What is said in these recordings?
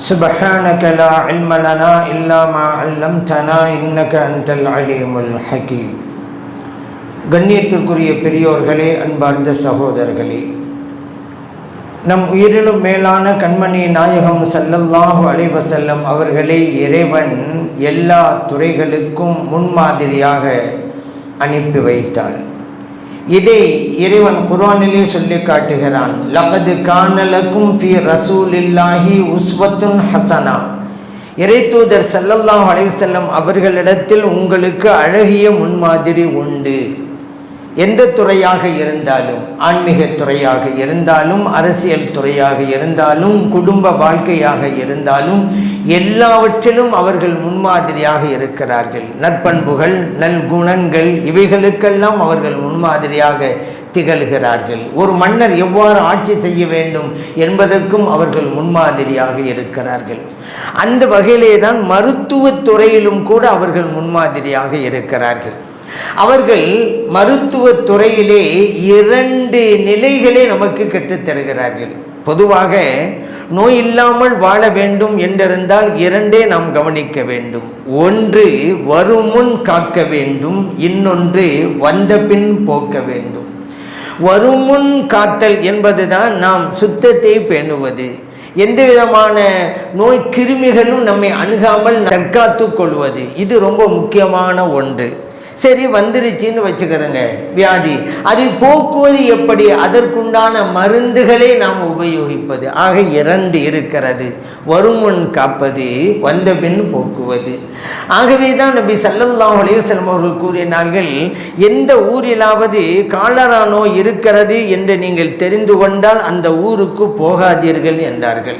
سبحانك لا علم لنا إلا ما علمتنا إنك أنت العليم الحكيم கண்ணியத்திற்குரிய பெரியோர்களே அன்பார்ந்த சகோதரர்களே நம் உயிரிலும் மேலான கண்மணி நாயகம் ஸல்லல்லாஹு அலைஹி வஸல்லம் அவர்களை இறைவன் எல்லா துறைகளுக்கும் முன்மாதிரியாக அனுப்பி வைத்தான் இதை இறைவன் குரானிலே சொல்லி காட்டுகிறான். லகது கானலக்கும் ஃபி ரசூலில்லாஹி உஸ்வத்துன் ஹசனா. இறைத்தூதர் ஸல்லல்லாஹு அலைஹி வஸல்லம் அவர்களிடத்தில் உங்களுக்கு அழகிய முன்மாதிரி உண்டு. எந்த துறையாக இருந்தாலும் ஆன்மீக துறையாக இருந்தாலும் அரசியல் துறையாக இருந்தாலும் குடும்ப வாழ்க்கையாக இருந்தாலும் எல்லாவற்றிலும் அவர்கள் முன்மாதிரியாக இருக்கிறார்கள். நற்பண்புகள் நல்குணங்கள் இவைகளுக்கெல்லாம் அவர்கள் முன்மாதிரியாக திகழ்கிறார்கள். ஒரு மன்னர் எவ்வாறு ஆட்சி செய்ய வேண்டும் என்பதற்கும் அவர்கள் முன்மாதிரியாக இருக்கிறார்கள். அந்த வகையிலே தான் மருத்துவத் துறையிலும் கூட அவர்கள் முன்மாதிரியாக இருக்கிறார்கள். அவர்கள் மருத்துவத்துறையிலே இரண்டு நிலைகளை நமக்கு கற்றுத்தருகிறார்கள். பொதுவாக நோய் இல்லாமல் வாழ வேண்டும் என்றிருந்தால் இரண்டே நாம் கவனிக்க வேண்டும். ஒன்று வருமுன் காக்க வேண்டும் இன்னொன்று வந்த பின் போக்க வேண்டும். வருமுன் காத்தல் என்பதுதான் நாம் சுத்தத்தை பேணுவது. எந்த விதமான நோய் கிருமிகளும் நம்மை அணுகாமல் தற்காத்து கொள்வது. இது ரொம்ப முக்கியமான ஒன்று. சரி வந்துருச்சுன்னு வச்சுக்கிறோங்க வியாதி. அதை போக்குவது எப்படி? அதற்குண்டான மருந்துகளை நாம் உபயோகிப்பது. ஆக இரண்டு இருக்கிறது. வருமுன் காப்பது வந்த பின் போக்குவது. ஆகவே தான் நபி சல்லல்லா அலைவசல்லம் அவர்கள் கூறினார்கள் எந்த ஊரிலாவது காலரா நோய் இருக்கிறது என்று நீங்கள் தெரிந்து கொண்டால் அந்த ஊருக்கு போகாதீர்கள் என்றார்கள்.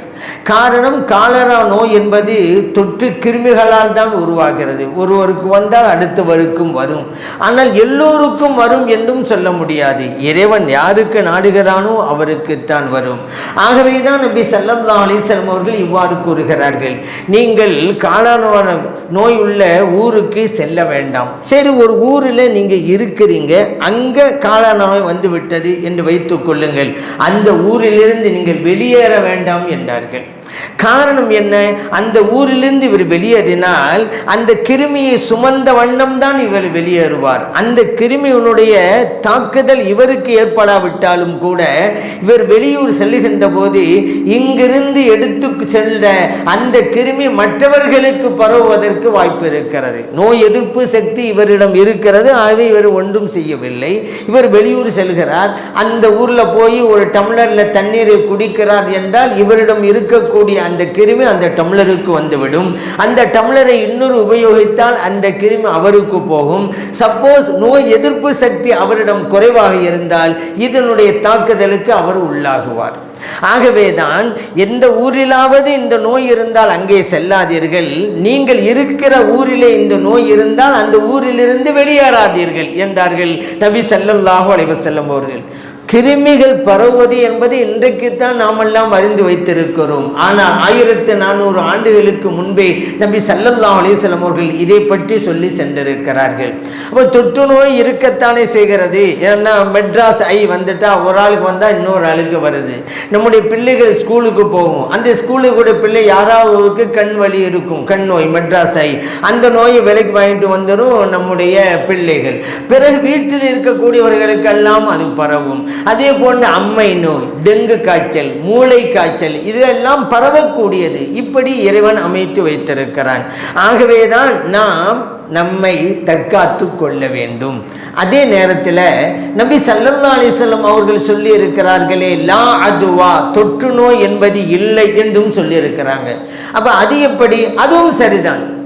காரணம் காலரா நோய் என்பது தொற்று கிருமிகளால் தான் உருவாகிறது. ஒருவருக்கு வந்தால் அடுத்தவருக்கும் வரும். வரும். ஆனால் எல்லோருக்கும் வரும் என்றும் சொல்ல முடியாது. இறைவன் யாருக்கு நாடுகிறானோ அவருக்குத்தான் வரும். ஆகவே தான் நபி சல்லல்லா அலிசல்லம் அவர்கள் இவ்வாறு கூறுகிறார்கள். நீங்கள் காலான நோய் உள்ள ஊருக்கு செல்ல வேண்டாம். சரி ஒரு ஊரில் நீங்கள் இருக்கிறீங்க. அங்கே காலான நோய் வந்து விட்டது என்று வைத்துக் கொள்ளுங்கள். அந்த ஊரிலிருந்து நீங்கள் வெளியேற வேண்டாம் என்றார்கள். காரணம் என்ன? அந்த ஊரிலிருந்து இவர் வெளியேறினால் அந்த கிருமியை சுமந்த வண்ணம் தான் இவர் வெளியேறுவார். அந்த கிருமியினுடைய தாக்குதல் இவருக்கு ஏற்படாவிட்டாலும் கூட இவர் வெளியூர் செல்லுகின்ற போது இங்கிருந்து எடுத்து செல்ல அந்த கிருமி மற்றவர்களுக்கு பரவுவதற்கு வாய்ப்பு இருக்கிறது. நோய் எதிர்ப்பு சக்தி இவரிடம் இருக்கிறது. ஆகவே இவர் ஒன்றும் செய்யவில்லை. இவர் வெளியூர் செல்கிறார். அந்த ஊரில் போய் ஒரு டம்ளரில் தண்ணீரை குடிக்கிறார் என்றால் இவரிடம் இருக்கக்கூடிய அந்த கிருமி அந்த டம்ளருக்கு வந்துவிடும். அந்த டம்ளரை இன்னொரு உபயோகித்தால் அந்த கிருமி அவருக்கு போகும். சப்போஸ் நோய் எதிர்ப்பு சக்தி அவரிடம் குறைவாக இருந்தால் இதனுடைய தாக்குதலுக்கு அவர் உள்ளாகுவார். ஆகவேதான் எந்த ஊரிலாவது இந்த நோய் இருந்தால் அங்கே செல்லாதீர்கள். நீங்கள் இருக்கிற ஊரிலே இந்த நோய் இருந்தால் அந்த ஊரிலிருந்து வெளியேறாதீர்கள் என்றார்கள் நபி சல்லல்லாஹு செல்லும் அவர்கள். கிருமிகள் பரவுவது என்பது இன்றைக்குத்தான் நாமெல்லாம் அறிந்து வைத்திருக்கிறோம். ஆனால் ஆயிரத்து நானூறு ஆண்டுகளுக்கு முன்பே நபி சல்லல்லா அலிசலம் அவர்கள் இதை பற்றி சொல்லி சென்றிருக்கிறார்கள். அப்போ தொற்று நோய் இருக்கத்தானே செய்கிறது? ஏன்னா மெட்ராஸ் ஐ வந்துட்டா ஒரு ஆளுக்கு வந்தால் இன்னொரு ஆளுக்கு வருது. நம்முடைய பிள்ளைகள் ஸ்கூலுக்கு போகும். அந்த ஸ்கூலுக்கு கூட பிள்ளை யாராவதுக்கு கண் வலி இருக்கும்? கண் நோய் மெட்ராஸ் ஐ. அந்த நோயை விலைக்கு வாங்கிட்டு வந்துடும் நம்முடைய பிள்ளைகள். பிறகு வீட்டில் இருக்கக்கூடியவர்களுக்கெல்லாம் அது பரவும். அதே போன்று அம்மை நோய் டெங்கு காய்ச்சல் மூளை காய்ச்சல் இதெல்லாம் பரவக்கூடியது. இப்படி இறைவன் அமைத்து வைத்திருக்கிறான். ஆகவேதான் நாம் நம்மை தற்காத்து கொள்ள வேண்டும். அதே நேரத்தில் நபி சல்லல்லா அலிசல்லம் அவர்கள் சொல்லி இருக்கிறார்களே லா அதுவா தொற்று நோய் என்பது இல்லை என்றும் சொல்லியிருக்கிறாங்க. அப்போ அது எப்படி? அதுவும் சரிதான்.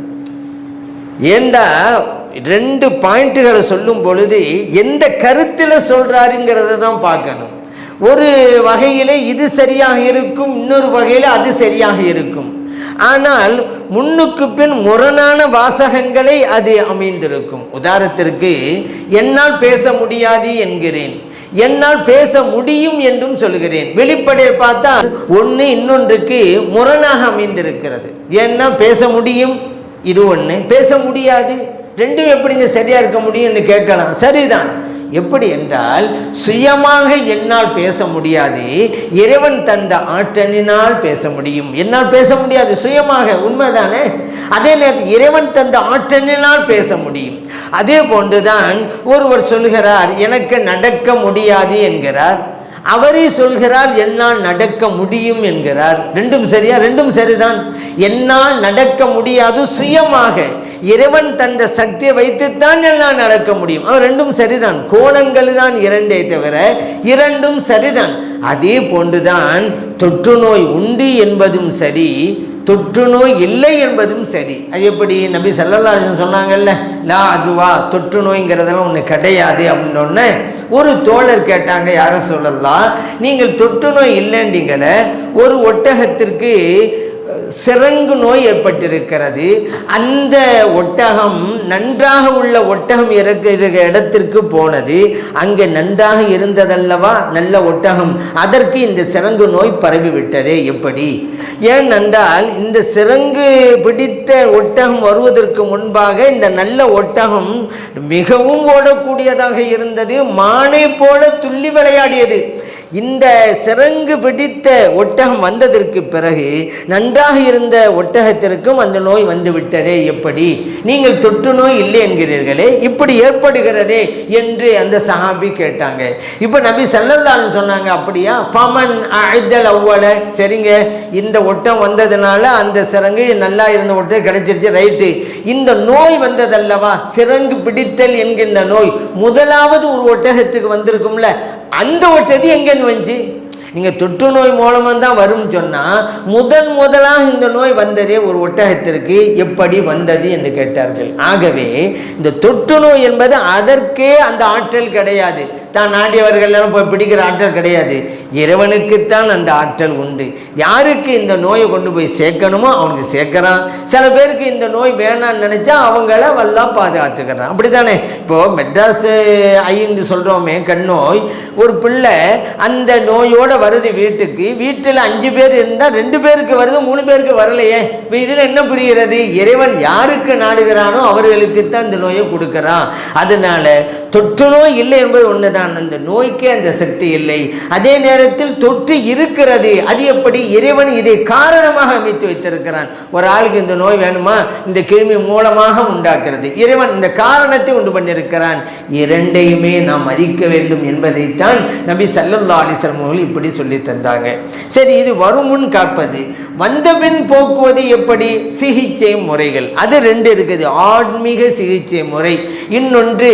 ஏண்டா ரெண்டு பாயிண்ட்டுகளை சொல்லும் பொழுது எந்த கருத்தில் சொல்கிறாருங்கிறத தான் பார்க்கணும். ஒரு வகையில் இது சரியாக இருக்கும் இன்னொரு வகையில் அது சரியாக இருக்கும். ஆனால் முன்னுக்கு பின் முரணான வாசகங்களை அது அமைந்திருக்கும். உதாரணத்திற்கு என்னால் பேச முடியாது என்கிறேன். என்னால் பேச முடியும் என்றும் சொல்கிறேன். வெளிப்படையை பார்த்தா ஒன்று இன்னொன்றுக்கு முரணாக அமைந்திருக்கிறது. ஏன்னா பேச முடியும் இது ஒன்று பேச முடியாது. ரெண்டும் எப்படிங்க சரியா இருக்க முடியும்னு கேட்கலாம். சரிதான். எப்படி என்றால் சுயமாக என்னால் பேச முடியாது. இறைவன் தந்த ஆற்றலினால் பேச முடியும். என்னால் பேச முடியாது. சுயமாக. உண்மைதானே? அதே நேரத்தில் இறைவன் தந்த ஆற்றலினால் பேச முடியும். அதே போன்றுதான் ஒருவர் சொல்கிறார் எனக்கு நடக்க முடியாது என்கிறார். அவரே சொல்கிறார் என்னால் நடக்க முடியும் என்கிறார். ரெண்டும் சரியா? ரெண்டும் சரிதான். என்னால் நடக்க முடியாது. சுயமாக. இறைவன் தந்த சக்தியை வைத்துத்தான் எல்லாம் நடக்க முடியும். அவர் ரெண்டும் சரிதான். கோணங்கள் தான் இரண்டே தவிர இரண்டும் சரிதான். அதே போன்றுதான் தொற்று நோய் உண்டு என்பதும் சரி தொற்று நோய் இல்லை என்பதும் சரி. அது எப்படி? நபி சல்லல்லா சொன்னாங்கல்ல லா அதுவா தொற்று நோய்ங்கிறதெல்லாம் ஒன்று கிடையாது அப்படின்னொன்னே ஒரு தோழர் கேட்டாங்க யாரும் சொல்லலாம் நீங்கள் தொற்று நோய் இல்லைன்றீங்கள ஒரு ஒட்டகத்திற்கு சிறங்கு நோய் ஏற்பட்டிருக்கிறது. அந்த ஒட்டகம் நன்றாக உள்ள ஒட்டகம் இருக்கிற இடத்திற்கு போனது. அங்கே நன்றாக இருந்ததல்லவா? நல்ல ஒட்டகம். அதற்கு இந்த சிறங்கு நோய் பரவிவிட்டதே. எப்படி? ஏனென்றால் இந்த சிறங்கு பிடித்த ஒட்டகம் வருவதற்கு முன்பாக இந்த நல்ல ஒட்டகம் மிகவும் ஓடக்கூடியதாக இருந்தது. மானை போல துள்ளி விளையாடியது. இந்த சிறங்கு பிடித்த ஒட்டகம் வந்ததற்கு பிறகு நன்றாக இருந்த ஒட்டகத்திற்கும் அந்த நோய் வந்து விட்டதே எப்படி? நீங்கள் தொற்று நோய் இல்லை என்கிறீர்களே இப்படி ஏற்படுகிறதே என்று அந்த சஹாபி கேட்டாங்க. இப்போ நபி சல்லல்லாலும் சொன்னாங்க அப்படியா? பமன் அழைத்தல் அவ்வள. சரிங்க இந்த ஒட்டம் வந்ததுனால அந்த சிறங்கு நல்லா இருந்த ஒட்டம் கிடைச்சிருச்சு ரைட்டு. இந்த நோய் வந்ததல்லவா? சிறங்கு பிடித்தல் என்கின்ற நோய் முதலாவது ஒரு ஒட்டகத்துக்கு வந்திருக்கும்ல அந்த ஒட்டது எங்கேருந்து வந்துச்சு? நீங்கள் தொற்று நோய் மூலமாக தான் வரும்னு சொன்னால் முதன் முதலாக இந்த நோய் வந்ததே ஒரு ஒட்டகத்திற்கு எப்படி வந்தது என்று கேட்டார்கள். ஆகவே இந்த தொற்று நோய் என்பது அதற்கே அந்த ஆற்றல் கிடையாது. தான் நாடியவர்களெல்லாம் போய் பிடிக்கிற ஆற்றல் கிடையாது. இறைவனுக்குத்தான் அந்த ஆற்றல் உண்டு. யாருக்கு இந்த நோயை கொண்டு போய் சேர்க்கணுமோ அவனுக்கு சேர்க்குறான். சில பேருக்கு இந்த நோய் வேணாம்னு நினச்சா அவங்கள வல்லாம் பாதுகாத்துக்கிறான். அப்படி தானே இப்போது மெட்ராஸ் ஐன்னு சொல்கிறோமே கண் நோய் ஒரு பிள்ளை அந்த நோயோடு வருது வீட்டுக்கு. வீட்டில் அஞ்சு பேர் இருந்தால் ரெண்டு பேருக்கு வருது மூணு பேருக்கு வரலையே. இப்போ இதில் என்ன புரிகிறது? இறைவன் யாருக்கு நாடுகிறானோ அவர்களுக்கு தான் இந்த நோயை கொடுக்குறான். அதனால தொற்று நோய் இல்லை என்பது ஒன்றுதான் அந்த நோய்க்கே அந்த சக்தி இல்லை. அதே நேரத்தில் தொற்று இருக்கிறது. அது எப்படி? இறைவன் இதை காரணமாக அமைத்து வைத்திருக்கிறான். ஒரு ஆளுக்கு இந்த நோய் வேணுமா? இந்த கிருமி மூலமாக உண்டாக்குறது இறைவன் இந்த காரணத்தை உண்டு பண்ணியிருக்கிறான். இரண்டையுமே நாம் மதிக்க வேண்டும் என்பதைத்தான் நபி சல்லல்லா அலிஸ்லம் அவர்கள் இப்படி சொல்லி தந்தாங்க. சரி இது வரும் முன் காப்பது. வந்த பின் போக்குவது எப்படி? சிகிச்சை முறைகள். அது ரெண்டு இருக்குது. ஆன்மீக சிகிச்சை முறை. இன்னொன்று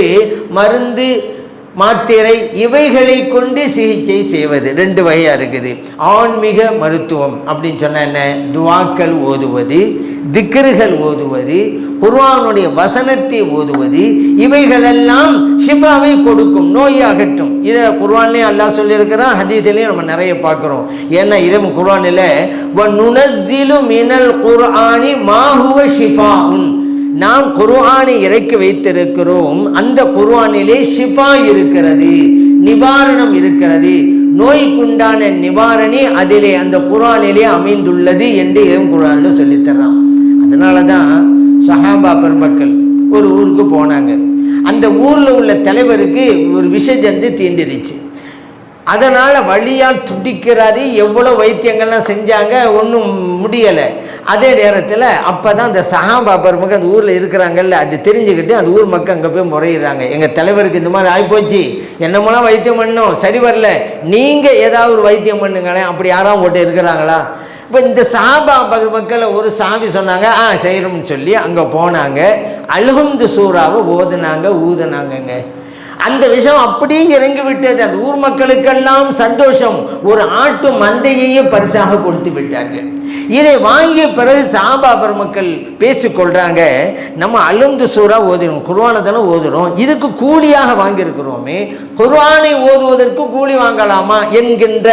மருந்து மாத்திரை இவைகளை கொண்டு சிகிச்சை செய்வது. ரெண்டு வகையாக இருக்குது. ஆன்மீக மருத்துவம் அப்படின்னு சொன்ன என்ன? துவாக்கள் ஓதுவது திக்கர்கள் ஓதுவது குர்வானுடைய வசனத்தை ஓதுவது இவைகளெல்லாம் ஷிஃபாவை கொடுக்கும் நோய் அகற்றும் இதை குர்வான்லேயும் அல்லாஹ் சொல்லியிருக்கிறான் ஹதீதிலையும் நம்ம நிறைய பார்க்குறோம். ஏன்னா இரவு குர்வானில் வ நுனஸ்ஸிலு மினல் குர்ஆனி மாஹுவ ஷிஃபாஉன். நாம் குர்ஆனை இறக்கி வைத்திருக்கிறோம். அந்த குர்ஆனிலே ஷிஃபா இருக்கிறது நிவாரணம் இருக்கிறது. நோய்க்குண்டான நிவாரணி அதிலே அந்த குரானிலே அமைந்துள்ளது என்று இளம் குர்ஆனில் சொல்லித்தர்றான். அதனால தான் சஹாபா பெருமக்கள் ஒரு ஊருக்கு போனாங்க. அந்த ஊரில் உள்ள தலைவருக்கு ஒரு விஷஜந்து தீண்டிருச்சு. அதனால் வழியால் துடிக்கிறாரு எவ்வளோ வைத்தியங்கள்லாம் செஞ்சாங்க ஒன்றும் முடியலை. அதே நேரத்தில் அப்போ தான் அந்த சஹாபா பெருமக்கள் அந்த ஊரில் இருக்கிறாங்கல்ல அது தெரிஞ்சுக்கிட்டு அந்த ஊர் மக்கள் அங்கே போய் முறையிடுறாங்க. எங்கள் தலைவருக்கு இந்த மாதிரி ஆகிப்போச்சு என்னமெல்லாம் வைத்தியம் பண்ணோம் சரி வரல. நீங்கள் ஏதாவது ஒரு வைத்தியம் பண்ணுங்களேன். அப்படி யாராவது போட்டு இருக்கிறாங்களா? இப்போ இந்த சாபா மக்களை ஒரு சாமி சொன்னாங்க. ஆ செய்கிறோம்னு சொல்லி அங்கே போனாங்க. அழுகுந்து சூறாவை ஓதுனாங்க ஊதுனாங்கங்க. அந்த விஷம் அப்படியே இறங்கி விட்டது. அந்த ஊர் மக்களுக்கெல்லாம் சந்தோஷம். ஒரு ஆட்டு மந்தையையே பரிசாக கொடுத்து விட்டார்கள். இதை வாங்கிய பிறகு சாபா பெருமக்கள் பேசிக்கொள்றாங்க நம்ம அலுந்து சூறா ஓதுறோம். குர்ஆனை தானே ஓதுறோம். இதுக்கு கூலியாக வாங்கியிருக்கிறோமே. குர்ஆனை ஓதுவதற்கு கூலி வாங்கலாமா என்கின்ற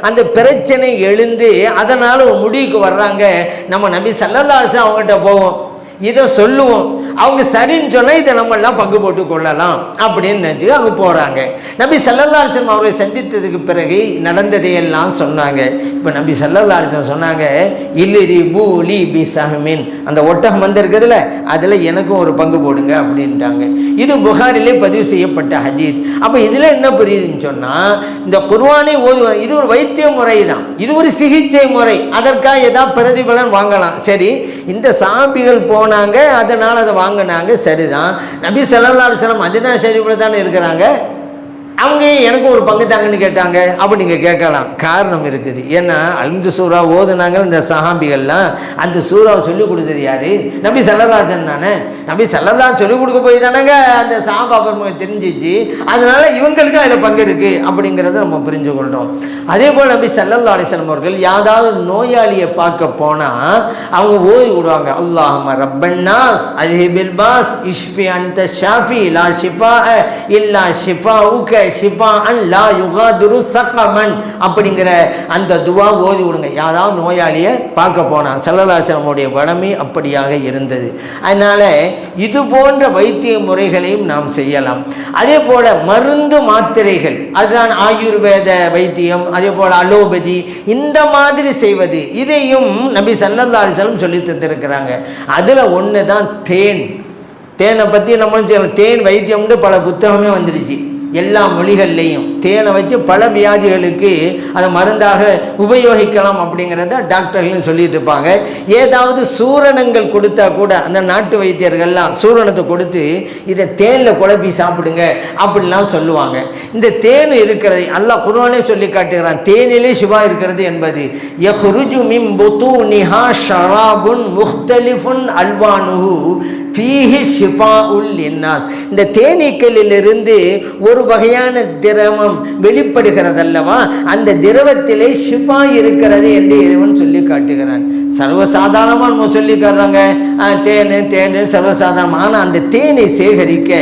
அந்த பிரச்சனை எழுந்து அதனால் ஒரு முடிவுக்கு வர்றாங்க. நம்ம நம்பி சல்லல்லாஹு அவங்ககிட்ட போவோம். இதை சொல்லுவோம். அவங்க சரின்னு சொன்னால் இதை நம்ம எல்லாம் பங்கு போட்டு கொள்ளலாம் அப்படின்னு நினச்சி அவங்க போகிறாங்க நபி சல்லல்லாசன் அவரை சந்தித்ததுக்கு பிறகு நடந்ததையெல்லாம் சொன்னாங்க. இப்போ நபி சல்லல்லாசன் சொன்னாங்க இல்லிரி பூ லி பி சஹமின். அந்த ஒட்டகம் வந்திருக்குதுல அதில் எனக்கும் ஒரு பங்கு போடுங்க அப்படின்ட்டாங்க. இது புகாரிலே பதிவு செய்யப்பட்ட ஹதீத். அப்போ இதில் என்ன புரியுதுன்னு சொன்னால் இந்த குர்வானை ஓதுவது இது ஒரு வைத்திய முறை தான் இது ஒரு சிகிச்சை முறை. அதற்காக ஏதாவது பிரதிபலன் வாங்கலாம். சரி இந்த சாபிகள் போனாங்க அதனால் அதை வாங்கினாங்க சரிதான். நபி ஸல்லல்லாஹு அலைஹி மதினா ஷரீஃபில் தானே இருக்கிறாங்க? அவங்க எனக்கு ஒரு பங்கு தாங்கன்னு கேட்டாங்க. அப்போ நீங்கள் கேட்கலாம். காரணம் இருக்குது. ஏன்னா அல்ந்து சூறா ஓதுனாங்க இந்த சஹாபிகள்லாம். அந்த சூறாவை சொல்லிக் கொடுத்தது யாரு? நம்பி செல்லராஜன் தானே. நம்பி செல்லராஜன் சொல்லிக் கொடுக்க போய் தானேங்க அந்த சாபா பெருமை தெரிஞ்சிச்சு. அதனால இவங்களுக்கு அதில் பங்கு இருக்குது அப்படிங்கிறத நம்ம புரிஞ்சு கொள்கிறோம் அதே போல் நம்பி செல்லல்லா அலிஸ்லாம் அவர்கள் யாராவது நோயாளியை பார்க்க போனால் அவங்க ஓதி விடுவாங்க. அல்லாஹ் ரப்பன்னாஸ் அஜிபில் பாஸ் இஷ்ஃபி அந்த ஷாஃபி லா ஷிஃபா இல்லா ஷிஃபா உக்க ஷிஃபா அன் லா யுகாதுரு சக்கமன் அப்படிங்கிற அந்த துவா ஓதி விடுங்க. யாராவது நோயாளியை பார்க்க போனான் செல்லலாசனமுடைய வடமை அப்படியாக இருந்தது. அதனால் இது போன்ற வைத்திய முறைகளையும் நாம் செய்யலாம். அதே போல் மருந்து மாத்திரைகள் அதுதான் ஆயுர்வேத வைத்தியம் அதே போல் அலோபதி இந்த மாதிரி செய்வது இதையும் நபி சல்லல்லா அலிஸ்லம் சொல்லி தந்திருக்கிறாங்க. அதில் ஒன்று தான். தேன் தேனை பற்றி நம்மளும் செய்யலாம். தேன் வைத்தியம்னு பல புத்தகமே வந்துடுச்சு. எல்லா மொழிகள்லேயும். தேனை வச்சு பல வியாதிகளுக்கு அதை மருந்தாக உபயோகிக்கலாம் அப்படிங்கிறத டாக்டர்களும் சொல்லிட்டு இருப்பாங்க. ஏதாவது சூரணங்கள் கொடுத்தா கூட அந்த நாட்டு வைத்தியர்கள்லாம் சூரணத்தை கொடுத்து இதை தேனில் குழப்பி சாப்பிடுங்க அப்படிலாம் சொல்லுவாங்க. இந்த தேன் இருக்கிறது அல்லாஹ் குருவானே சொல்லி காட்டுகிறான். தேனிலே சிவா இருக்கிறது என்பது. யஹ்ருஜு மின் புத்தூனிஹா ஷராபுன் முக்தலிஃபுன் அல்வானுஹு. ஃபீஹி ஷிஃபா உல் இன்னாஸ் இந்த தேனீக்களிலிருந்து ஒரு வகையான திரவம் வெளிப்படுகிறதல்லவா? அந்த திரவத்திலே ஷிஃபா இருக்கிறது என்று இறைவன் சொல்லி காட்டுகிறான். சர்வசாதாரணமாக நம்ம சொல்லி காட்டுறாங்க. தேனு தேனு சர்வசாதாரணம். ஆனால் அந்த தேனை சேகரிக்க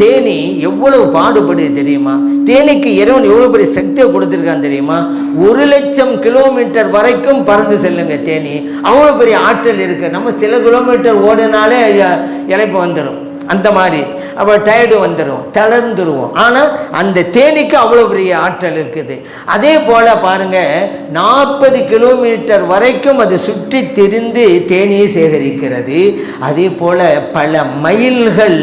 தேனி எவ்வளவு பாடுபடுது தெரியுமா? தேனிக்கு இறைவன் எவ்வளோ பெரிய சக்தியை கொடுத்துருக்கான் தெரியுமா? ஒரு லட்சம் கிலோமீட்டர் வரைக்கும் பறந்து செல்லுங்க தேனி. அவ்வளோ பெரிய ஆற்றல் இருக்குது நம்ம சில கிலோமீட்டர் ஓடினாலே இழைப்பு இளைப்பு வந்துடும் அந்த மாதிரி அவள் டயர்டு வந்துடும் தளர்ந்துருவோம். ஆனால் அந்த தேனிக்கு அவ்வளோ பெரிய ஆற்றல் இருக்குது. அதே போல் பாருங்கள் நாற்பது கிலோமீட்டர் வரைக்கும் அது சுற்றி திரிந்து தேனியை சேகரிக்கிறது. அதே போல் பல மைல்கள்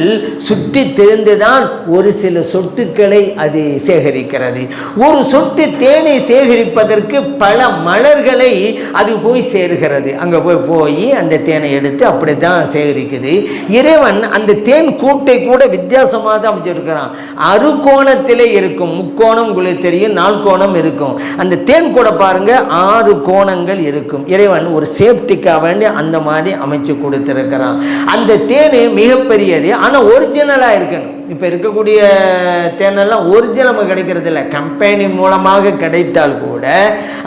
சுற்றி திரிந்து தான் ஒரு சில சொட்டுக்களை அது சேகரிக்கிறது. ஒரு சொட்டு தேனை சேகரிப்பதற்கு பல மலர்களை அது போய் சேர்கிறது. அங்கே போய் போய் அந்த தேனை எடுத்து அப்படி தான் சேகரிக்குது. இறைவன் அந்த தேன் கூட்டை கூட வித்தியாசமாக தான் அமைச்சிருக்கிறான் அறுகோணத்திலே இருக்கும். முக்கோணம் உங்களுக்கு தெரியும் நால்கோணம் இருக்கும். அந்த தேன் கூட பாருங்க ஆறு கோணங்கள் இருக்கும். இறைவன் ஒரு சேஃப்டிக்காக வேண்டி அந்த மாதிரி அமைச்சு கொடுத்துருக்கிறான். அந்த தேன் மிகப்பெரியது. ஆனால் ஒரிஜினலாக இருக்கணும். இப்போ இருக்கக்கூடிய தேனெல்லாம் ஒரிஜினல் நமக்கு கிடைக்கிறது இல்லை கம்பெனி மூலமாக கிடைத்தால் கூட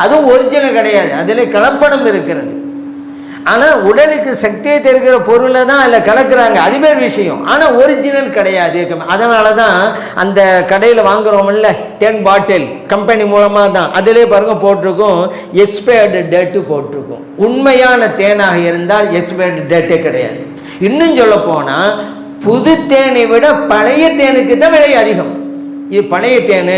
அதுவும் ஒரிஜினல் கிடையாது. அதில் கலப்படம் இருக்கிறது. ஆனால் உடலுக்கு சக்தியை தருகிற பொருளை தான் அதில் கலக்குறாங்க. அதுவே விஷயம். ஆனால் ஒரிஜினல் கிடையாது. அதனால தான் அந்த கடையில் வாங்குறோம்ல தேன் பாட்டில் கம்பெனி மூலமாக தான். அதிலே பாருங்க போட்டிருக்கும். எக்ஸ்பயர்டு டேட்டு போட்டிருக்கும். உண்மையான தேனாக இருந்தால் எக்ஸ்பயர்டு டேட்டே கிடையாது. இன்னும் சொல்ல போனால் புது தேனை விட பழைய தேனுக்கு தான் விலை அதிகம். இது பழைய தேன்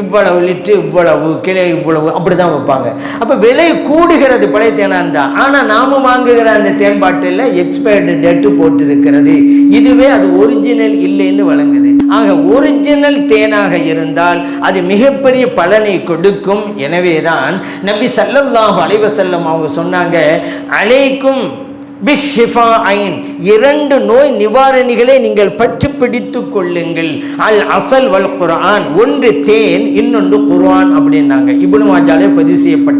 இவ்வளவு லிட்டு இவ்வளவு கிளை இவ்வளவு அப்படி தான் வைப்பாங்க. அப்போ விலை கூடுகிறது பழைய தேனாக இருந்தால் ஆனால் நாம வாங்குகிற அந்த தேன்பாட்டில் எக்ஸ்பயர்டு டேட்டு போட்டிருக்கிறது. இதுவே அது ஒரிஜினல் இல்லைன்னு வழங்குது. ஆக ஒரிஜினல் தேனாக இருந்தால் அது மிகப்பெரிய பலனை கொடுக்கும். எனவே தான் நபி சல்லல்லாஹு அலைஹி வஸல்லம் அவங்க சொன்னாங்க அலைக்கும் பிஷ்ஷிஃபா ஐன் இரண்டு நோய் நிவாரணிகளை நீங்கள் பட் பிடித்து கொள்ளுங்கள். அல் அசல் வல் குரான் ஒன்று தேன் இன்னொன்று குர்ஆன் அப்படின்னாங்க. இபுனு மாஜாலே பதிவு செய்யப்பட்ட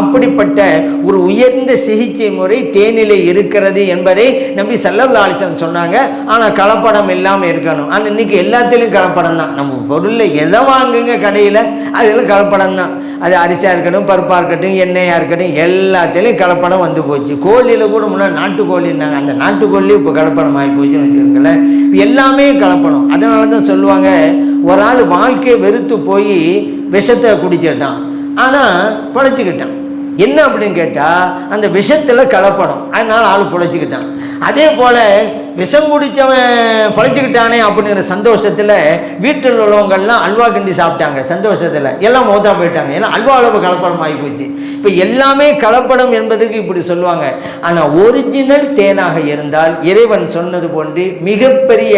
அப்படிப்பட்ட ஒரு உயர்ந்த சிகிச்சை முறை தேனிலே இருக்கிறது என்பதை நம்பி சல்லல்லா அலிசன் சொன்னாங்க. ஆனால் கலப்படம் இல்லாமல் இருக்கணும். ஆனால் இன்னைக்கு எல்லாத்திலும் கலப்படம் தான் நம்ம பொருளில் எதை வாங்குங்க கடையில்? அதில் கலப்படம் தான் அது அரிசியாக இருக்கட்டும் பருப்பாக இருக்கட்டும் எண்ணெயாக இருக்கட்டும் எல்லாத்துலேயும் கலப்படம் வந்து போச்சு. கோழியில் கூட முன்னாடி நாட்டுக்கோழின்னாங்க. அந்த நாட்டுக்கோழி இப்போ கலப்படம் ஆகி போச்சுன்னு வச்சுக்கோங்களேன். எல்லாமே கலப்படம். அதனால தான் சொல்லுவாங்க ஒரு ஆள் வாழ்க்கையை வெறுத்து போய் விஷத்தை குடிச்சிட்டான். ஆனால் படைச்சிக்கிட்டான் என்ன அப்படின்னு கேட்டால் அந்த விஷத்தில் கலப்படம் அதனால் ஆள் பிழைச்சிக்கிட்டான். அதே போல் விஷம் குடித்தவன் பழச்சிக்கிட்டானே அப்படிங்கிற சந்தோஷத்தில் வீட்டில் உள்ளவங்கள்லாம் அல்வா கிண்டி சாப்பிட்டாங்க சந்தோஷத்தில். எல்லாம் மோதா போயிட்டாங்க. ஏன்னா அல்வா அளவு கலப்படம் ஆகி போச்சு. இப்போ எல்லாமே கலப்படம் என்பதுக்கு இப்படி சொல்லுவாங்க. ஆனால் ஒரிஜினல் தேனாக இருந்தால் இறைவன் சொன்னது போன்று மிகப்பெரிய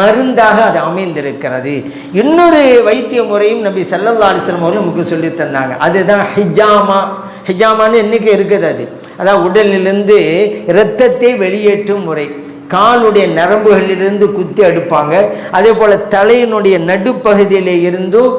மருந்தாக அது அமைந்திருக்கிறது. இன்னொரு வைத்திய முறையும் நபி சல்லல்லா அலிஸ்லம் அவர்கள் நமக்கு சொல்லி தந்தாங்க. அதுதான் ஹிஜாமா. ஹிஜாமான்னு என்றைக்கு இருக்குது அது? அதாவது உடலிலிருந்து இரத்தத்தை வெளியேற்றும் முறை. காலுடைய நரம்புகளிலிருந்து குத்தி அடுப்பாங்க. அதே போல் தலையினுடைய நடுப்பகுதியிலே இருந்தும்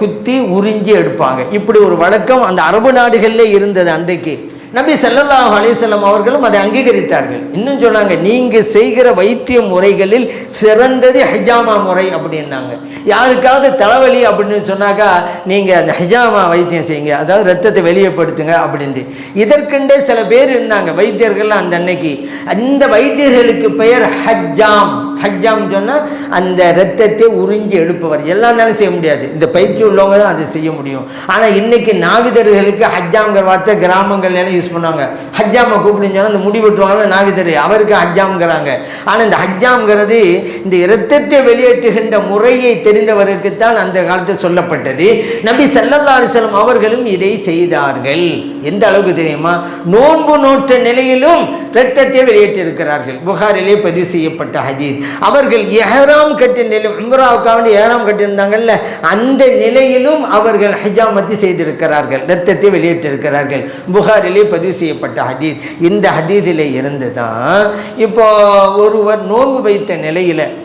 குத்தி உறிஞ்சி எடுப்பாங்க. இப்படி ஒரு வழக்கம் அந்த அரபு நாடுகளில் இருந்தது அன்றைக்கு. நபி ஸல்லல்லாஹு அலிசல்லம் அவர்களும் அதை அங்கீகரித்தார்கள். இன்னும் சொன்னாங்க நீங்கள் செய்கிற வைத்திய முறைகளில் சிறந்தது ஹிஜாமா முறை அப்படின்னாங்க. யாருக்காவது தலைவலி அப்படின்னு சொன்னாக்கா நீங்கள் அந்த ஹிஜாமா வைத்தியம் செய்யுங்க அதாவது ரத்தத்தை வெளியேப்படுத்துங்க அப்படின்ட்டு. இதற்கெண்டே சில பேர் இருந்தாங்க வைத்தியர்கள் அந்த அன்னைக்கு. அந்த வைத்தியர்களுக்கு பெயர் ஹஜ்ஜாம். ஹஜ்ஜாம் சொன்னால் அந்த ரத்தத்தை உறிஞ்சி எடுப்பவர். எல்லாருனாலும் செய்ய முடியாது. இந்த பயிற்சி உள்ளவங்க தான் அதை செய்ய முடியும். ஆனால் இன்றைக்கி நாவிதர்களுக்கு ஹஜ்ஜாங்கிற வார்த்தை கிராமங்கள்ல எல்லாம் யூஸ் பண்ணுவாங்க. ஹஜ்ஜாமை கூப்பிடுன்னு சொன்னால் அந்த முடி வெட்டுவாங்கல்ல நாவிதர் அவருக்கு ஹஜ்ஜாம்ங்கிறாங்க. ஆனால் இந்த ஹஜ்ஜாம்ங்கிறது இந்த இரத்தத்தை வெளியேற்றுகின்ற முறையை தெரிந்தவருக்கு தான் அந்த காலத்தில் சொல்லப்பட்டது. நம்பி ஸல்லல்லாஹு அலைஹி அவர்களும் இதை செய்தார்கள். எந்த அளவுக்கு தெரியுமா? நோன்பு நோற்ற நிலையிலும் இரத்தத்தை வெளியேற்றிருக்கிறார்கள் புகாரிலே பதிவு செய்யப்பட்ட ஹஜீத் அவர்கள் எஹராம் கட்டிய நிலை உம்ராவுக்காக வேண்டி எஹராம் கட்டியிருந்தாங்கல்ல அந்த நிலையிலும் அவர்கள் ஹஜாமத்தி செய்திருக்கிறார்கள் இரத்தத்தை வெளியிட்டிருக்கிறார்கள். புகாரிலே பதிவு செய்யப்பட்ட ஹதீத். இந்த ஹதீதிலே இருந்து தான் இப்போ ஒருவர் நோன்பு வைத்த நிலையில்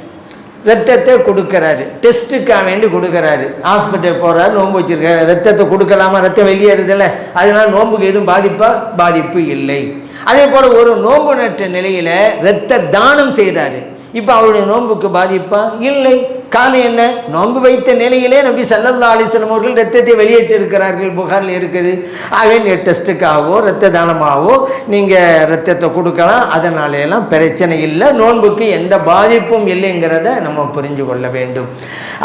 ரத்தத்தை கொடுக்கறாரு. டெஸ்ட்டுக்காக வேண்டி கொடுக்கறாரு. ஹாஸ்பிட்டல் போகிறாரு நோன்பு வச்சுருக்காரு. ரத்தத்தை கொடுக்கலாமா? ரத்தம் வெளியேறதில்ல. அதனால் நோன்புக்கு எதுவும் பாதிப்பா? பாதிப்பு இல்லை. அதே போல் ஒரு நோன்பு நட்ட நிலையில் ரத்த தானம் செய்கிறாரு இப்போ அவருடைய நோன்புக்கு பாதிப்பா? இல்லை. காரணம் என்ன? நோன்பு வைத்த நிலையிலே நம்பி சல்லல்லா அலிஸ்லம் அவர்கள் ரத்தத்தை வெளியேற்றி இருக்கிறார்கள் புகாரில் இருக்குது. ஆகவே நீங்கள் டெஸ்ட்டுக்காகவோ ரத்த தானமாகவோ நீங்கள் ரத்தத்தை கொடுக்கலாம். அதனால எல்லாம் பிரச்சனை இல்லை. நோன்புக்கு எந்த பாதிப்பும் இல்லைங்கிறத நம்ம புரிஞ்சு கொள்ள வேண்டும்.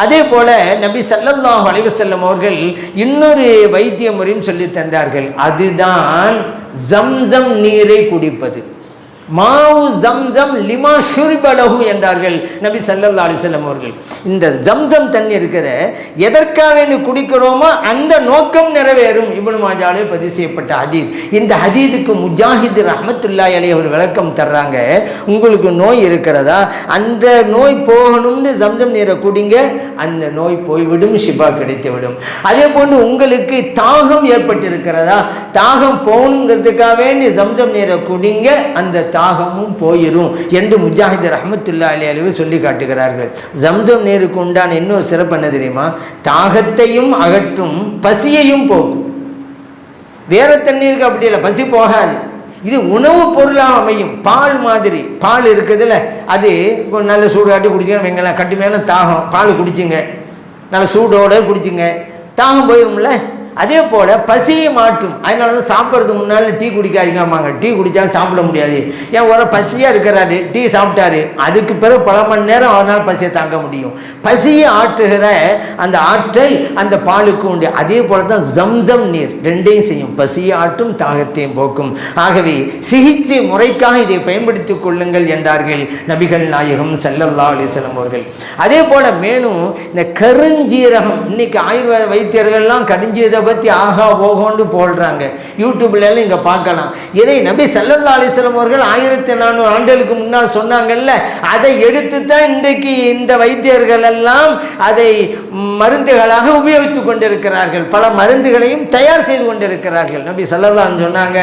அதே போல் நபி சல்லல்லாஹு அலைஹி வஸல்லம் அவர்கள் இன்னொரு வைத்திய முறையும் சொல்லி தந்தார்கள். அதுதான் ஜம்சம் நீரை குடிப்பது. மாவு ஜம்ஜம் லிமா ஷுரிபலஹு என்றார்கள் நபி சல்லல்லா அலிசல்லம் அவர்கள். இந்த ஜம்ஜம் தண்ணி இருக்கிறத எதற்காக வேண்டி குடிக்கிறோமோ அந்த நோக்கம் நிறைவேறும். இபுனு மாஜாலே பதிவு செய்யப்பட்ட ஹதீத். இந்த ஹதீதுக்கு முஜாஹித் ரஹமத்துல்லா அலி அவர் விளக்கம் தர்றாங்க. உங்களுக்கு நோய் இருக்கிறதா? அந்த நோய் போகணும்னு ஜம்ஜம் நீரை குடிங்க. அந்த நோய் போய்விடும் ஷிபா கிடைத்துவிடும் அதே போன்று உங்களுக்கு தாகம் ஏற்பட்டிருக்கிறதா? தாகம் போகணுங்கிறதுக்காக வேண்டி ஜம்ஜம் நீரை குடிங்க. அந்த தாகமும் போயிரும் என்று முஜாஹித் ரஹமத்துல்லா அலி அலிவு சொல்லி காட்டுகிறார்கள். ஜம்சம் நீருக்கு உண்டான இன்னொரு சிறப்பு என்ன தெரியுமா? தாகத்தையும் அகற்றும் பசியையும் போகும் வேற தண்ணீருக்கு அப்படி இல்லை. பசி போகாது. இது உணவுப் பொருளாக அமையும். பால் மாதிரி. பால் இருக்குதுல்ல அது இப்போ நல்ல சூடாட்டி குடிக்கணும். குடிச்சிங்க வைங்களேன் கட்டுமையான தாகம். பால் குடிச்சிங்க. நல்ல சூடோட குடிச்சிங்க. தாகம் போயிடும்ல அதே போல் பசியை மாற்றும். அதனால தான் சாப்பிட்றதுக்கு முன்னால் டீ குடிக்காதீங்கம்மாங்க. டீ குடித்தா சாப்பிட முடியாது. ஏன் ஒரு பசியாக இருக்கிறாரு. டீ சாப்பிட்டாரு. அதுக்கு பிறகு பல மணி நேரம் அவனால் பசியை தாங்க முடியும். பசியை ஆற்றுகிற அந்த ஆற்றல் அந்த பாலுக்கு உண்டு. அதே போல தான் ஜம்சம் நீர் ரெண்டையும் செய்யும். பசியை ஆற்றும் தாகத்தையும் போக்கும். ஆகவே சிகிச்சை முறைக்காக இதை பயன்படுத்திக் கொள்ளுங்கள் என்றார்கள் நபிகள் நாயகம் செல்லல்லா அலிசலம் அவர்கள். அதே போல மேலும் இந்த கருஞ்சீரகம் இன்னைக்கு ஆயுர்வேத வைத்தியர்கள்லாம் கருஞ்சீரக பற்றி ஆகா ஓகோன்னு போடுறாங்க யூடியூப்ல எல்லாம் இங்கே பார்க்கலாம். இதை நபி சல்லல்லா அலிஸ்லம் அவர்கள் ஆயிரத்தி நானூறு ஆண்டுகளுக்கு முன்னால் சொன்னாங்கல்ல அதை எடுத்து தான் இன்றைக்கு இந்த வைத்தியர்கள் எல்லாம் அதை மருந்துகளாக உபயோகித்து கொண்டிருக்கிறார்கள். பல மருந்துகளையும் தயார் செய்து கொண்டிருக்கிறார்கள். நபி சல்லல்லான்னு சொன்னாங்க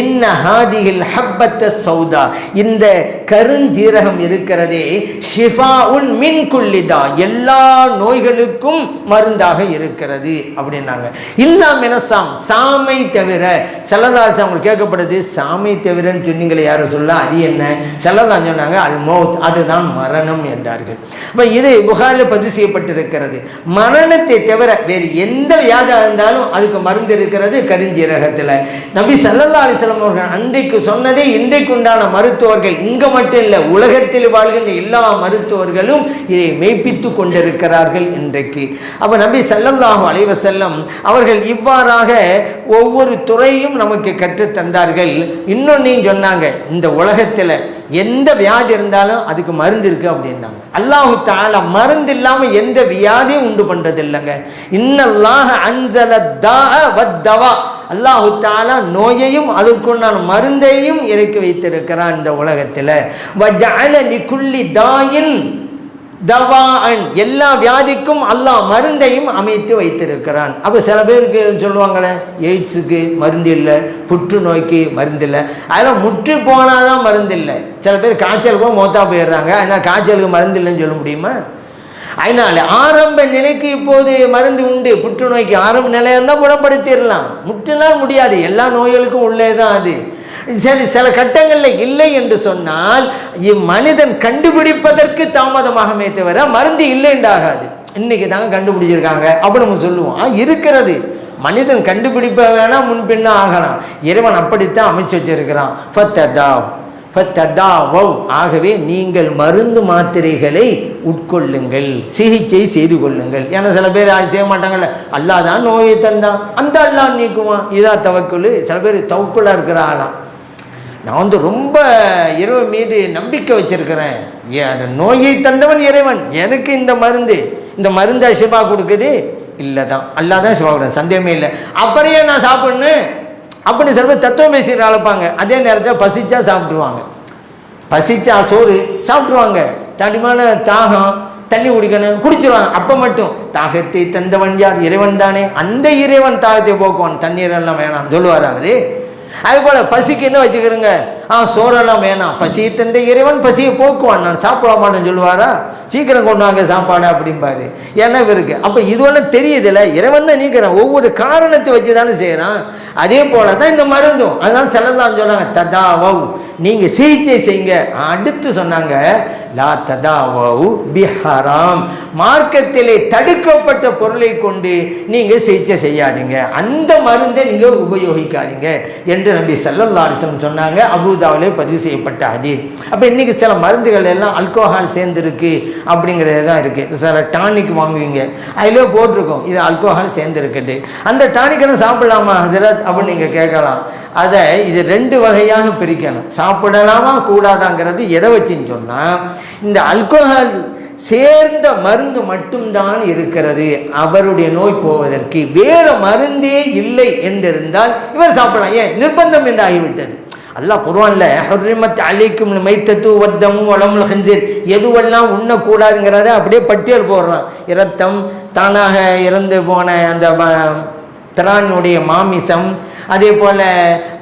இன்ன ஹாதியில் ஹப்பத்த சௌதா. இந்த கருஞ்சீரகம் இருக்கிறதே ஷிஃபா உன் மின் குல்லிதா எல்லா நோய்களுக்கும் மருந்தாக இருக்கிறது. அப்படின்னாங்க. இல்லா சாம் சாமை தவிர. செல்லதாஸ் அவங்களுக்கு கேட்கப்படுது சாமை தவிரன்னு சொன்னீங்களே யாரும் சொல்ல அது என்ன? செல்லதான் சொன்னாங்க அல் மௌத் அதுதான் மரணம் என்றார்கள். அப்போ இது புகாரில் பதிவு செய்யப்பட்டிருக்கிறது. மரணத்தை தவிர வேறு எந்த வியாதியாக இருந்தாலும் அதுக்கு மருந்து இருக்கிறது கருஞ்சீரகத்தில். நபி சல்லல்லா அலிஸ்லாம் அவர்கள் அன்றைக்கு சொன்னதே இன்றைக்கு உண்டான மருத்துவர்கள் இங்கே மட்டும் இல்லை உலகத்தில் வாழ்கின்ற எல்லா மருத்துவர்களும் இதை மெய்ப்பித்து கொண்டிருக்கிறார்கள் இன்றைக்கு. அப்போ நபி சல்லல்லாஹு அலைவசல்லம் அவர் அவர்கள் இவ்வாறாக ஒவ்வொரு துறையும் நமக்கு கற்றுத் தந்தார்கள். இன்னொன்னையும் சொன்னாங்க இந்த உலகத்தில் எந்த வியாதி இருந்தாலும் அதுக்கு மருந்து இருக்கு அப்படின்னாங்க. அல்லாஹு தாலா மருந்து இல்லாமல் எந்த வியாதியும் உண்டு பண்ணுறது இல்லைங்க இன்னல்லாக அன்சல வத்தவா அல்லாஹு தாலா நோயையும் அதற்குண்டான மருந்தையும் இறக்கி வைத்திருக்கிறான் இந்த உலகத்தில். வஜஅல லிகுல்லி தாயின் தவான் எல்லா வியாதிக்கும் அல்லாஹ் மருந்தையும் அமைத்து வைத்திருக்கிறான். அப்போ சில பேருக்கு சொல்லுவாங்களே எய்ட்ஸுக்கு மருந்து இல்லை புற்றுநோய்க்கு மருந்து இல்லை அதெல்லாம் முற்று போனால் தான் மருந்து இல்லை சில பேர் காய்ச்சலுக்கும் மோத்தா போயிடுறாங்க. அதனால் காய்ச்சலுக்கு மருந்து இல்லைன்னு சொல்ல முடியுமா? அதனால ஆரம்ப நிலைக்கு இப்போது மருந்து உண்டு. புற்றுநோய்க்கு ஆரம்ப நிலையாக இருந்தால் குணப்படுத்திடலாம். முற்றுனால் முடியாது. எல்லா நோய்களுக்கும் உள்ளே தான் அது. சரி சில கட்டங்களில் இல்லை என்று சொன்னால் இம்மனிதன் கண்டுபிடிப்பதற்கு தாமதமாகமே தவிர மருந்து இல்லை என்றாகாது இன்னைக்கு தாங்க கண்டுபிடிச்சிருக்காங்க அப்படி நம்ம சொல்லுவோம் இருக்கிறது. மனிதன் கண்டுபிடிப்ப வேணா முன்பின்னா ஆகலாம். இறைவன் அப்படித்தான் அமைச்சு வச்சிருக்கிறான். ஃபத்ததா ஃபத்ததாவவ். ஆகவே நீங்கள் மருந்து மாத்திரைகளை உட்கொள்ளுங்கள். சிகிச்சை செய்து கொள்ளுங்கள். ஏன்னா சில பேர் அது செய்ய மாட்டாங்கல்ல. அல்லாதான் நோயை தந்தான். அந்த அல்லா நீக்குவான். இதா தவக்குழு சில பேர் தவக்குள்ளாக இருக்கிற ஆளாம். நான் வந்து ரொம்ப இறைவன் மீது நம்பிக்கை வச்சிருக்கிறேன். ஏன் அந்த நோயை தந்தவன் இறைவன். எனக்கு இந்த மருந்து இந்த மருந்தை சிவா கொடுக்குது? இல்லை தான் அல்லா தான் சிவா கொடுக்குது. சந்தேகமே இல்லை. அப்புறையே நான் சாப்பிட்ணும். அப்படின்னு சில பேர் தத்துவம் பேசிட்டு அழைப்பாங்க. அதே நேரத்தில் பசிச்சா சாப்பிட்ருவாங்க பசிச்சா சோறு சாப்பிட்ருவாங்க தடிமான தாகம் தண்ணி குடிக்கணும் குடிச்சிருவாங்க. அப்போ மட்டும். தாகத்தை தந்தவன் யார்? இறைவன் தானே. அந்த இறைவன் தாகத்தை போக்குவான். தண்ணீர் எல்லாம் வேணாம் சொல்லுவார் அவரு. அதுபோல் பசிக்கு என்ன வச்சுக்கிறோங்க ஆ சோறெல்லாம் வேணாம். பசியை தந்த இறைவன் பசியை போக்குவான். நான் சாப்பிட மாட்டேன்னு சொல்லுவாரா? சீக்கிரம் கொண்டு வாங்க சாப்பாடு அப்படிம்பாரு. ஏன்னா இருக்கு? அப்போ இது ஒன்றும் தெரியுதுல்ல? இறைவன் தான் நீக்கிறான். ஒவ்வொரு காரணத்தை வச்சு தானே செய்கிறான் அதே போல தான் இந்த மருந்தும். அதுதான் செல்லலாம் சொன்னாங்க ததாவவ். நீங்கள் சிகிச்சை செய்யுங்க. அடுத்து சொன்னாங்க லா ததாவவ் பிஹாராம். மார்க்கத்திலே தடுக்கப்பட்ட பொருளை கொண்டு நீங்கள் சிகிச்சை செய்யாதீங்க. அந்த மருந்தை நீங்கள் உபயோகிக்காதீங்க என்று நம்பி செல்லல்லாரிசம் சொன்னாங்க. சொன்னாங்க அபுதாவிலே பதிவு செய்யப்பட்ட ஹதீத் அப்போ இன்றைக்கி சில மருந்துகள் எல்லாம் அல்கோஹால் சேர்ந்துருக்கு அப்படிங்கிறது தான் இருக்குது சில டானிக் வாங்குவீங்க. அதிலே போட்டிருக்கோம். இது அல்கோஹால் சேர்ந்துருக்குது. அந்த டானிக்கெல்லாம் சாப்பிடலாமா ஹசரத்? அப்படின்னு நீங்கள் கேட்கலாம். அதை இது ரெண்டு வகையாக பிரிக்கணும். சாப்பிடலாமா கூடாதாங்கிறது எதை வச்சுன்னு சொன்னால் இந்த அல்கோஹால் சேர்ந்த மருந்து மட்டும்தான் இருக்கிறது. அவருடைய நோய் போவதற்கு வேறு மருந்தே இல்லை என்றிருந்தால் இவர் சாப்பிடலாம். ஏன்? நிர்பந்தம் என்று ஆகிவிட்டது அல்லாஹ் குர்ஆன்ல ஹர்ரிமத் அலிக்கும் மைத்தத்து வத்தமும் வளமுல் ஹஞ்சீர் எதுவெல்லாம் உண்ணக்கூடாதுங்கிறத அப்படியே பட்டியல் போடுறான். இரத்தம் தானாக இறந்து போன அந்த பிராணியுடைய மாமிசம் அதே போல்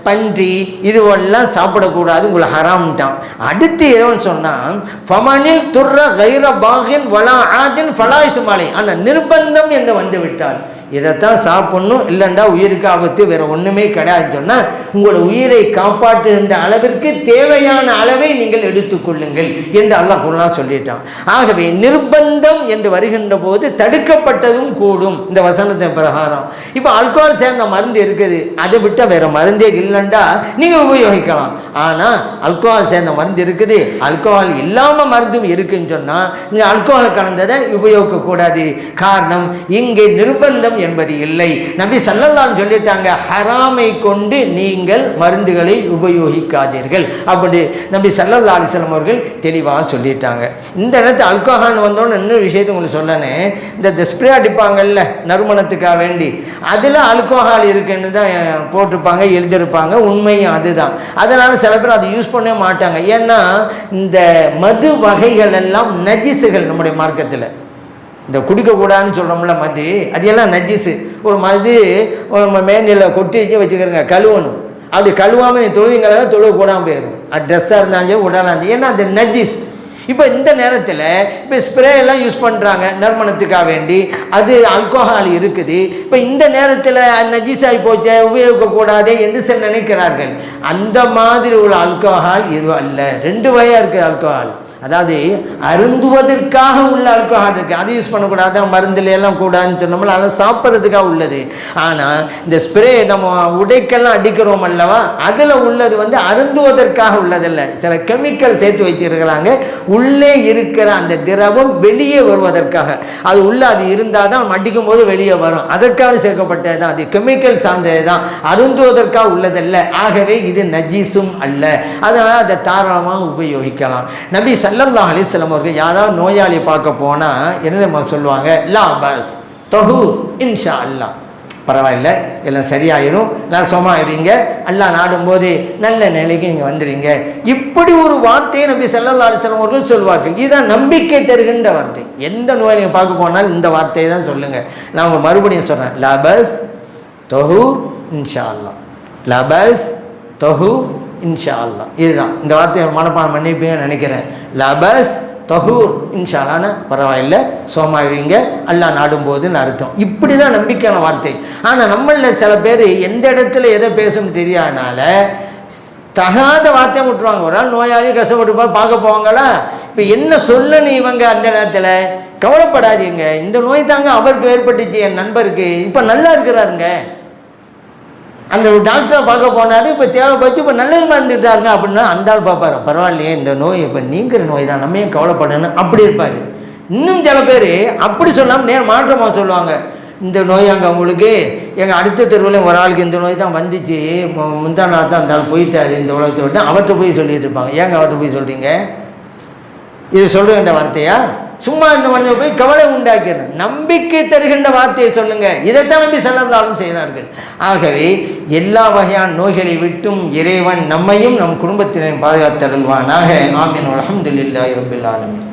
பன்றி இதுவெல்லாம் சாப்பிடக்கூடாது உங்களை ஹராம்ட்டான். அடுத்து இறைவன் சொன்னால் ஃபமனில் துர்ர கைர பாகின் வலா ஆதின் ஃபலாய்து மாலை ஆனால் நிர்பந்தம் என்று வந்து விட்டால் இதைத்தான் சாப்பிட்ணும். இல்லைண்டா உயிருக்கு ஆபத்து வேற ஒன்றுமே கிடையாதுன்னு சொன்னால் உங்களோட உயிரை காப்பாற்றுகின்ற அளவிற்கு தேவையான அளவை நீங்கள் எடுத்துக்கொள்ளுங்கள் என்று அல்லாஹ் குர்ஆன் சொல்லிட்டான். ஆகவே நிர்பந்தம் என்று வருகின்ற போது தடுக்கப்பட்டதும் கூடும். இந்த வசனத்தின் பிரகாரம். இப்போ ஆல்கோஹால் சேர்ந்த மருந்து இருக்குது. அதை விட்டால் வேற மருந்தே இல்லைண்டா. நீங்கள் உபயோகிக்கலாம். ஆனால் அல்கோஹால் சேர்ந்த மருந்து இருக்குது. அல்கோஹால் இல்லாமல் மருந்தும் இருக்குன்னு சொன்னால் நீங்கள் அல்கோஹால் கலந்ததை உபயோகிக்கக்கூடாது காரணம் இங்கே நிர்பந்தம் என்பது இல்லை. நபி சல்லல்லான்னு சொல்லிட்டாங்க ஹராமை கொண்டு நீங்கள் மருந்துகளை உபயோகிக்காதீர்கள். அப்படி நபி சல்லல்லா அலிஸ்லாம் அவர்கள் தெளிவாக சொல்லிட்டாங்க. இந்த இடத்துல அல்கோஹான் வந்தோன்னு இன்னொரு விஷயத்தை உங்களுக்கு சொல்லனே. இந்த ஸ்ப்ரே அடிப்பாங்கல்ல நறுமணத்துக்காக வேண்டி. அதில் அல்கோஹால் இருக்குன்னு தான் போட்டிருப்பாங்க எழுதியிருப்பாங்க. உண்மையும் அதுதான். அதனால் சில பேர் அதை யூஸ் பண்ணவே மாட்டாங்க. ஏன்னா இந்த மது வகைகள் எல்லாம் நஜிசுகள் நம்முடைய மார்க்கத்தில். இந்த குடிக்கக்கூடாதுன்னு சொல்கிறோம்ல மது அது எல்லாம் நஜிஸு. ஒரு மது நம்ம மேனில் கொட்டி வச்சு வச்சுக்கிறங்க கழுவணும். அப்படி கழுவாமல் நீ தொழுவீங்களா தொழுவக்கூடாமல் போயிடும். அது ட்ரெஸ்ஸாக இருந்தாலும் உடலாக இருந்தாலும் ஏன்னா அது நஜிஸ். இப்போ இந்த நேரத்தில் இப்போ ஸ்ப்ரே எல்லாம் யூஸ் பண்ணுறாங்க நறுமணத்துக்காக வேண்டி. அது ஆல்கோஹால் இருக்குது. இப்போ இந்த நேரத்தில் நஜீஸ் ஆகி போச்சே உபயோகிக்கக்கூடாதே என்று சில நினைக்கிறார்கள். அந்த மாதிரி உள்ள ஆல்கோஹால் இது அல்ல. ரெண்டு வகையாக இருக்குது ஆல்கோஹால் அதாவது அருந்துவதற்காக உள்ள ஆல்கோஹால் இருக்குது அது யூஸ் பண்ணக்கூடாது மருந்துல எல்லாம் கூடாதுன்னு சொன்னோம்ல அதெல்லாம் சாப்பிட்றதுக்காக உள்ளது. ஆனால் இந்த ஸ்ப்ரே நம்ம உடைக்கெல்லாம் அடிக்கிறோம் அல்லவா அதில் உள்ளது வந்து அருந்துவதற்காக உள்ளதில்லை. சில கெமிக்கல் சேர்த்து வச்சிருக்கிறாங்க உள்ளே இருக்கிற அந்த திரவம் வெளியே வருவதற்காக. அது உள்ளே அது இருந்தால் தான் அடிக்கும் போது வெளியே வரும். அதற்காக சேர்க்கப்பட்டது தான் அது கெமிக்கல் சார்ந்தது தான் அருந்துவதற்காக உள்ளதல்ல. ஆகவே இது நஜீஸும் அல்ல. அதனால் அதை தாராளமாக உபயோகிக்கலாம். நபி சல்லல்லா அலிஸ்லாம் அவர்கள் யாராவது நோயாளி பார்க்க போனால் என்ன சொல்லுவாங்க? லா பஸ் தொஹு இன்ஷா அல்லா பரவாயில்ல எல்லாம் சரியாயிரும். நான் சும்மாயிருவீங்க அல்லா நாடும்போது நல்ல நிலைக்கு நீங்கள் வந்துடுவீங்க இப்படி ஒரு வார்த்தையை நம்பி செல்லல்லா அலிஸ்லாம் அவர்கள் சொல்வார்கள். இதுதான் நம்பிக்கை தருகின்ற வார்த்தை. எந்த நோயாளியை பார்க்க போனாலும் இந்த வார்த்தையை தான் சொல்லுங்கள் நான் உங்கள் மறுபடியும் சொல்கிறேன் லபஸ் தொஹூர் இன்ஷா அல்லா லபஸ் தொஹூர் இன்ஷா அல்லா இதுதான். இந்த வார்த்தையை மனப்பாடம் பண்ணிப்பீங்கன்னு நினைக்கிறேன். லபஸ் தஹூர். இன்ஷாலான பரவாயில்ல. சோமாயிருவீங்க அல்லா நாடும்போதுன்னு அர்த்தம். இப்படி தான் நம்பிக்கையான வார்த்தை. ஆனால் நம்மளில் சில பேர் எந்த இடத்துல எதை பேசணும்னு தெரியாதனால தகாத வார்த்தையை விட்டுருவாங்க. ஒரு ஆள் நோயாளி கஷ்டப்பட்டு போய் பார்க்க போவாங்களா? இப்போ என்ன சொல்லணும் இவங்க அந்த நேரத்தில்? கவலைப்படாதீங்க. இந்த நோய் தாங்க அவருக்கு ஏற்பட்டுச்சு என் நண்பருக்கு. இப்போ நல்லா இருக்கிறாருங்க. அந்த டாக்டரை பார்க்க போனார் இப்போ தேவைப்பட்டு இப்போ நல்லது மறந்துட்டாருங்க அப்படின்னா அந்த ஆள் பரவாயில்லையே இந்த நோய் இப்போ நீங்கிற நோய் தான் நம்ம ஏன் கவலைப்படணும் அப்படி இருப்பார். இன்னும் சில பேர் அப்படி சொல்லாமல் நேர் மாற்றமாக சொல்லுவாங்க. இந்த நோய் அங்கே அவங்களுக்கு எங்கள் அடுத்த தெருவில் ஒரு ஆளுக்கு இந்த நோய் தான் வந்துச்சு முந்தா நாள் தான் அந்த ஆள் போயிட்டார் இந்த உலகத்தை விட்டு அவர்கிட்ட போய் சொல்லிட்டு இருப்பாங்க. ஏங்க அவர்கிட்ட போய் சொல்கிறீங்க இது சொல்ல வேண்டிய வார்த்தையா? சும்மா இந்த மனிதன் போய் கவலை உண்டாக்கிறது நம்பிக்கை தருகின்ற வார்த்தையை சொல்லுங்க. இதைத்தான் நம்பி செல்லந்தாலும் செய்தார்கள். ஆகவே எல்லா வகையான நோய்களை விட்டும் இறைவன் நம்மையும் நம் குடும்பத்தினையும் பாதுகாத்தருள்வானாக ஆமீன். அலமதுல்லாஹி ரபில் ஆலமின்.